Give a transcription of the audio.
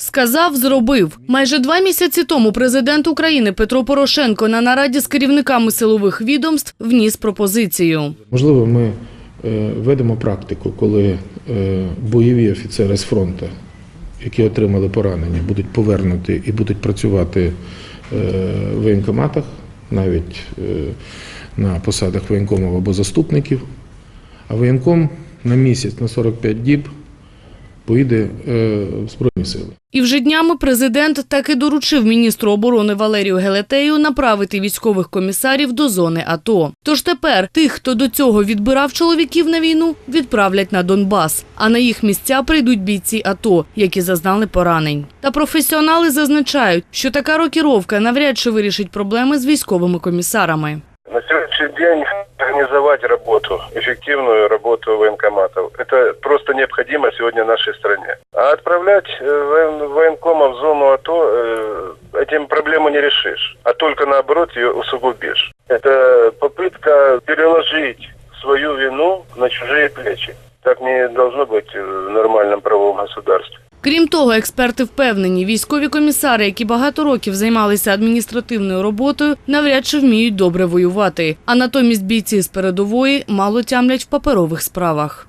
Сказав, зробив. Майже два місяці тому президент України Петро Порошенко на нараді з керівниками силових відомств вніс пропозицію. Можливо, ми е, ведемо практику, коли е, бойові офіцери з фронту, які отримали поранення, будуть повернуті і будуть працювати е, в воєнкоматах, навіть на посадах воєнкомів або заступників. А воєнком на місяць, на 45 діб поїде в Збройні Сили. І вже днями президент так і доручив міністру оборони Валерію Гелетею направити військових комісарів до зони АТО. Тож тепер тих, хто до цього відбирав чоловіків на війну, відправлять на Донбас. А на їх місця прийдуть бійці АТО, які зазнали поранень. Та професіонали зазначають, що така рокіровка навряд чи вирішить проблеми з військовими комісарами. На сегодняшний день организовать работу, эффективную работу военкоматов, это просто необходимо сегодня нашей стране. А отправлять э, воен- военкома в зону АТО, э, этим проблему не решишь, а только наоборот ее усугубишь. Это попытка переложить свою вину на чужие плечи. Так не должно быть в нормальном правовом государстве. Крім того, експерти впевнені, військові комісари, які багато років займалися адміністративною роботою, навряд чи вміють добре воювати. А натомість бійці з передової мало тямлять в паперових справах.